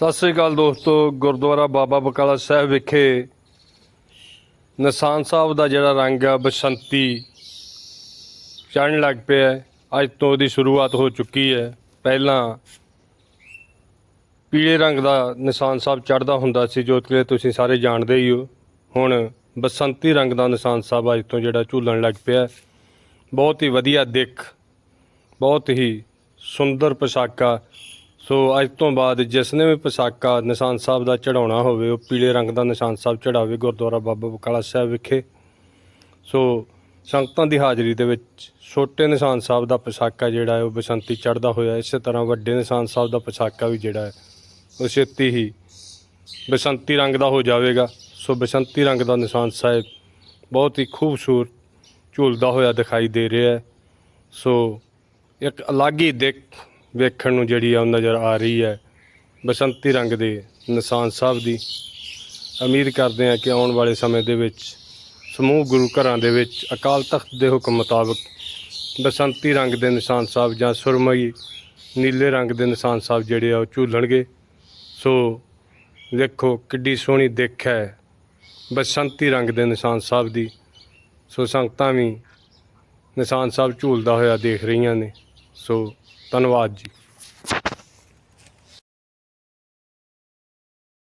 ਸਤਿ ਸ੍ਰੀ ਅਕਾਲ ਦੋਸਤੋ, ਗੁਰਦੁਆਰਾ ਬਾਬਾ ਬਕਾਲਾ ਸਾਹਿਬ ਵਿਖੇ ਨਿਸ਼ਾਨ ਸਾਹਿਬ ਦਾ ਜਿਹੜਾ ਰੰਗ ਆ, ਬਸੰਤੀ ਚੜ੍ਹਨ ਲੱਗ ਪਿਆ ਅੱਜ ਤੋਂ ਉਹਦੀ ਸ਼ੁਰੂਆਤ ਹੋ ਚੁੱਕੀ ਹੈ। ਪਹਿਲਾਂ ਪੀਲੇ ਰੰਗ ਦਾ ਨਿਸ਼ਾਨ ਸਾਹਿਬ ਚੜ੍ਹਦਾ ਹੁੰਦਾ ਸੀ, ਜੋ ਕਿ ਤੁਸੀਂ ਸਾਰੇ ਜਾਣਦੇ ਹੀ ਹੋ। ਹੁਣ ਬਸੰਤੀ ਰੰਗ ਦਾ ਨਿਸ਼ਾਨ ਸਾਹਿਬ ਅੱਜ ਤੋਂ ਜਿਹੜਾ ਝੂਲਣ ਲੱਗ ਪਿਆ ਬਹੁਤ ਹੀ ਵਧੀਆ ਦਿੱਖ, ਬਹੁਤ ਹੀ ਸੁੰਦਰ ਪੋਸ਼ਾਕਾ ਸੋ ਅੱਜ ਤੋਂ ਬਾਅਦ ਜਿਸ ਨੇ ਵੀ ਪਸ਼ਾਕਾ ਨਿਸ਼ਾਨ ਸਾਹਿਬ ਦਾ ਚੜਾਉਣਾ ਹੋਵੇ, ਉਹ ਪੀਲੇ ਰੰਗ ਦਾ ਨਿਸ਼ਾਨ ਸਾਹਿਬ ਚੜਾਵੇ ਗੁਰਦੁਆਰਾ ਬਾਬਾ ਬਕਾਲਾ ਸਾਹਿਬ ਵਿਖੇ। ਸੋ ਸੰਗਤਾਂ ਦੀ ਹਾਜ਼ਰੀ ਦੇ ਵਿੱਚ ਛੋਟੇ ਨਿਸ਼ਾਨ ਸਾਹਿਬ ਦਾ ਪਸ਼ਾਕਾ ਜਿਹੜਾ ਹੈ, ਉਹ ਬਸੰਤੀ ਚੜਦਾ ਹੋਇਆ। ਇਸੇ ਤਰ੍ਹਾਂ ਵੱਡੇ ਨਿਸ਼ਾਨ ਸਾਹਿਬ ਦਾ ਪਸ਼ਾਕਾ ਵੀ ਜਿਹੜਾ ਹੈ, ਉਹ ਛੇਤੀ ਹੀ ਬਸੰਤੀ ਰੰਗ ਦਾ ਹੋ ਜਾਵੇਗਾ। ਸੋ ਬਸੰਤੀ ਰੰਗ ਦਾ ਨਿਸ਼ਾਨ ਸਾਹਿਬ ਬਹੁਤ ਹੀ ਖੂਬਸੂਰਤ ਝੂਲਦਾ ਹੋਇਆ ਦਿਖਾਈ ਦੇ ਰਿਹਾ ਹੈ। ਸੋ ਇੱਕ ਅਲੱਗ ਹੀ ਦਿੱਖ ਵੇਖਣ ਨੂੰ ਜਿਹੜੀ ਆ ਉਹ ਨਜ਼ਰ ਆ ਰਹੀ ਹੈ। ਬਸੰਤੀ ਰੰਗ ਦੇ ਨਿਸ਼ਾਨ ਸਾਹਿਬ ਦੀ। ਉਮੀਦ ਕਰਦੇ ਹਾਂ ਕਿ ਆਉਣ ਵਾਲੇ ਸਮੇਂ ਦੇ ਵਿੱਚ, ਸਮੂਹ ਗੁਰੂ ਘਰਾਂ ਦੇ ਵਿੱਚ ਅਕਾਲ ਤਖਤ ਦੇ ਹੁਕਮ ਮੁਤਾਬਕ ਬਸੰਤੀ ਰੰਗ ਦੇ ਨਿਸ਼ਾਨ ਸਾਹਿਬ ਜਾਂ ਸੁਰਮਈ ਨੀਲੇ ਰੰਗ ਦੇ ਨਿਸ਼ਾਨ ਸਾਹਿਬ ਜਿਹੜੇ ਆ ਉਹ ਝੂਲਣਗੇ। ਸੋ ਵੇਖੋ ਕਿੱਡੀ ਸੋਹਣੀ ਦਿੱਖ ਹੈ ਬਸੰਤੀ ਰੰਗ ਦੇ ਨਿਸ਼ਾਨ ਸਾਹਿਬ ਦੀ। ਸੋ ਸੰਗਤਾਂ ਵੀ ਨਿਸ਼ਾਨ ਸਾਹਿਬ ਝੂਲਦਾ ਹੋਇਆ ਦੇਖ ਰਹੀਆਂ ਨੇ। ਸੋ ਧੰਨਵਾਦ ਜੀ।